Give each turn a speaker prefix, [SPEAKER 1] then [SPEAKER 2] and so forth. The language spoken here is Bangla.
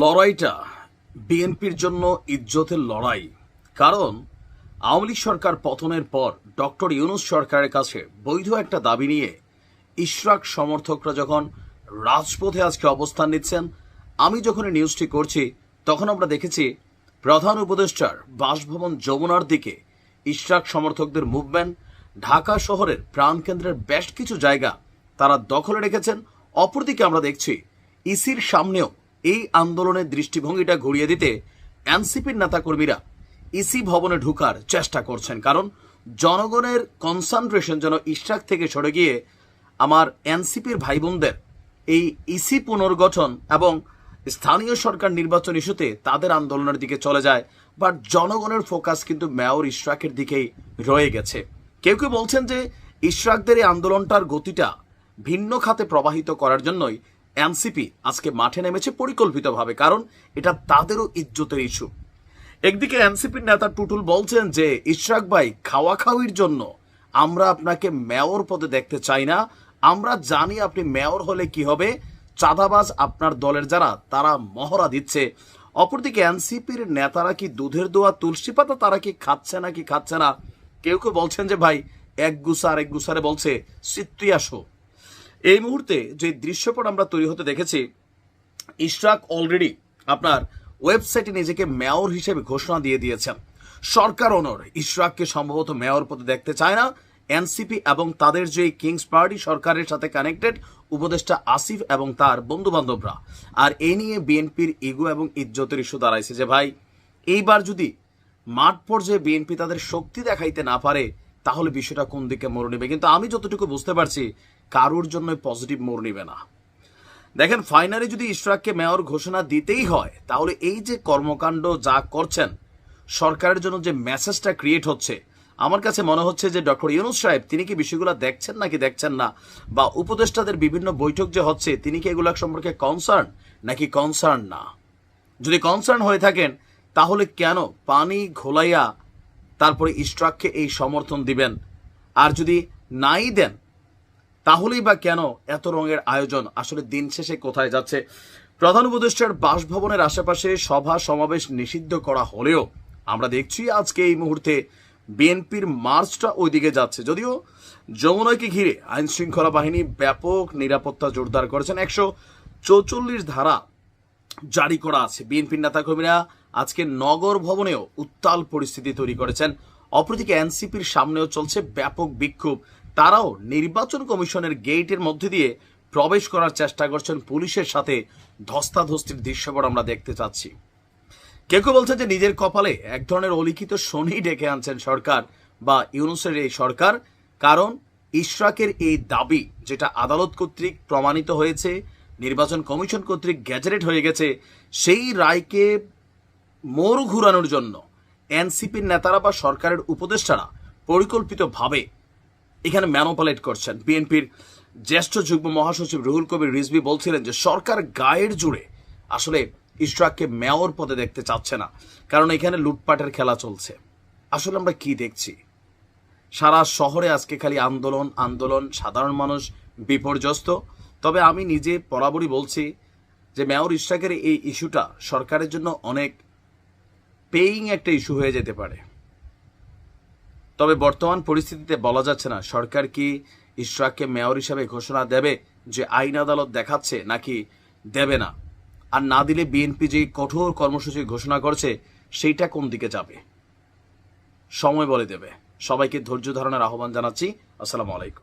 [SPEAKER 1] লড়াইটা বিএনপির জন্য ইজ্জতের লড়াই। কারণ আওয়ামী লীগ সরকার পতনের পর ডক্টর ইউনুস সরকারের কাছে বৈধ একটা দাবি নিয়ে ইশরাক সমর্থকরা যখন রাজপথে আজকে অবস্থান নিচ্ছেন, আমি যখন এই নিউজটি করছি, তখন আমরা দেখেছি প্রধান উপদেষ্টার বাসভবন যমুনার দিকে ইশরাক সমর্থকদের মুভমেন্ট ঢাকা শহরের প্রাণকেন্দ্রের বেশ কিছু জায়গা তারা দখলে রেখেছেন। অপরদিকে আমরা দেখছি ইসির সামনেও এই আন্দোলনের দৃষ্টিভঙ্গিটা ঘুরিয়ে দিতে এনসিপির নেতাকর্মীরা ইসি ভবনে ঢুকার চেষ্টা করছেন। কারণ জনগণের কনসেন্ট্রেশন যেন ইশরাক থেকে সরে গিয়ে আমার এনসিপির ভাই বোনদের এই ইসি পুনর্গঠন এবং স্থানীয় সরকার নির্বাচন ইস্যুতে তাদের আন্দোলনের দিকে চলে যায় বাট জনগণের ফোকাস কিন্তু মেয়র ইশরাকের দিকেই রয়ে গেছে। কেউ কেউ বলছেন যে ইশরাকদের এই আন্দোলনটার গতিটা ভিন্ন খাতে প্রবাহিত করার জন্যই এনসিপি আজকে মাঠে নেমেছে পরিকল্পিতভাবে, কারণ এটা তাদেরও ইজ্জতের ইস্যু। একদিকে এনসিপির নেতা টুটুল বলছেন যে, ইশরাক ভাই, খাওয়া খাওয়ির জন্য আমরা আপনাকে মেয়র পদে দেখতে চাই না। আমরা জানি আপনি মেয়র হলে কি হবে। চাঁদাবাজ আপনার দলের যারা, তারা মহড়া দিচ্ছে। অপরদিকে এনসিপির নেতারা কি দুধের দোয়া তুলসী পাতা তারা কি খাচ্ছে না কি খাচ্ছে না? কেউ কেউ বলছেন যে, ভাই, এক গুসা আর এক গুসারে বলছে সিত্তুই আসো এই মুহূর্তে যে দৃশ্যপট আমরা তৈরি হতে দেখেছি, ইশরাক অলরেডি আপনার ওয়েবসাইটে নিজেকে মেয়র হিসেবে ঘোষণা দিয়ে দিয়েছেন। সরকার অনর ইশরাককে সম্ভবত মেয়র পদে দেখতে চায় না। এনসিপি এবং তাদের যে কিংস পার্টি সরকারের সাথে কানেক্টেড উপদেষ্টা আসিফ এবং তার বন্ধু বান্ধবরা আর এই নিয়ে বিএনপির ইগো এবং ইজ্জতের ইস্যু দাঁড়াইছে যে ভাই, এইবার যদি মাঠ পর্যায়ে বিএনপি তাদের শক্তি দেখাইতে না পারে তাহলে বিষয়টা কোন দিকে মোড় নেবে? কিন্তু আমি যতটুকু বুঝতে পারছি কারোর জন্য পজিটিভ মোড় নেবে না। দেখেন ফাইনালি যদি ইশরাককে মেয়র ঘোষণা দিতেই হয় তাহলে এই যে কর্মকাণ্ড যা করছেন সরকারের জন্য যে মেসেজটা ক্রিয়েট হচ্ছে আমার কাছে মনে হচ্ছে যে ডক্টর ইউনুস সাহেব তিনি কি বিষয়গুলো দেখছেন নাকি দেখছেন না? বা উপদেষ্টাদের বিভিন্ন বৈঠক যে হচ্ছে তিনি কি এগুলো সম্পর্কে কনসার্ন নাকি কনসার্ন না? যদি কনসার্ন হয়ে থাকেন তাহলে কেন পানি ঘোলাইয়া তারপরে ইশরাককে এই সমর্থন দিবেন। আর যদি নাই দেন, তাহলেই বা কেন এত রঙের আয়োজন? আসলে দিন শেষে কোথায় যাচ্ছে? প্রধান উপদেষ্টার বাসভবনের আশেপাশে সভা সমাবেশ নিষিদ্ধ করা হলেও আমরা দেখছি আজকে এই মুহূর্তে বিএনপির মার্চটা ওইদিকে যাচ্ছে। যদিও যমুনাকে ঘিরে আইন শৃঙ্খলা বাহিনী ব্যাপক নিরাপত্তা জোরদার করেছেন। একশো চৌচল্লিশ ধারা জারি করা আছে। বিএনপির নেতাকর্মীরা আজকে নগর ভবনেও উত্তাল পরিস্থিতি তৈরি করেছেন। অপরদিকে এনসিপির সামনেও চলছে ব্যাপক বিক্ষোভ। তারাও নির্বাচন কমিশনের গেটের মধ্যে দিয়ে প্রবেশ করার চেষ্টা করছেন পুলিশের সাথে। ধস্তাধস্তির দৃশ্যপট আমরা দেখতে চাচ্ছি। কেউ কেউ বলছে যে নিজের কপালে এক ধরনের অলিখিত শনি ডেকে আনছেন সরকার বা ইউনুসের এই সরকার। কারণ ইশরাকের এই দাবি, যেটা আদালত কর্তৃক প্রমাণিত হয়েছে, নির্বাচন কমিশন কর্তৃক গ্যাজেটেড হয়ে গেছে, সেই রায়কে মোড় ঘুরানোর জন্য এনসিপির নেতারা বা সরকারের উপদেষ্টারা পরিকল্পিতভাবে এখানে ম্যানোপালেট করছেন। বিএনপির জ্যেষ্ঠ যুগ্ম মহাসচিব রুহুল কবির রিজভি বলছিলেন যে, সরকার গায়ের জুড়ে আসলে ইশরাককে মেয়র পদে দেখতে চাচ্ছে না, কারণ এখানে লুটপাটের খেলা চলছে। আসলে আমরা কি দেখছি? সারা শহরে আজকে খালি আন্দোলন আন্দোলন, সাধারণ মানুষ বিপর্যস্ত। তবে আমি নিজে বরাবরই বলছি যে, মেয়র ইশরাকের এই ইস্যুটা সরকারের জন্য অনেক পেইং একটা ইস্যু হয়ে যেতে পারে। তবে বর্তমান পরিস্থিতিতে বলা যাচ্ছে না, সরকার কি ইশরাককে মেয়র হিসাবে ঘোষণা দেবে যে আইন আদালত দেখাচ্ছে নাকি দেবে না। আর না দিলে বিএনপি যে কঠোর কর্মসূচি ঘোষণা করছে, সেইটা কোন দিকে যাবে? সময় বলে দেবে। সবাইকে ধৈর্য ধারণের আহ্বান জানাচ্ছি। আসসালামু আলাইকুম।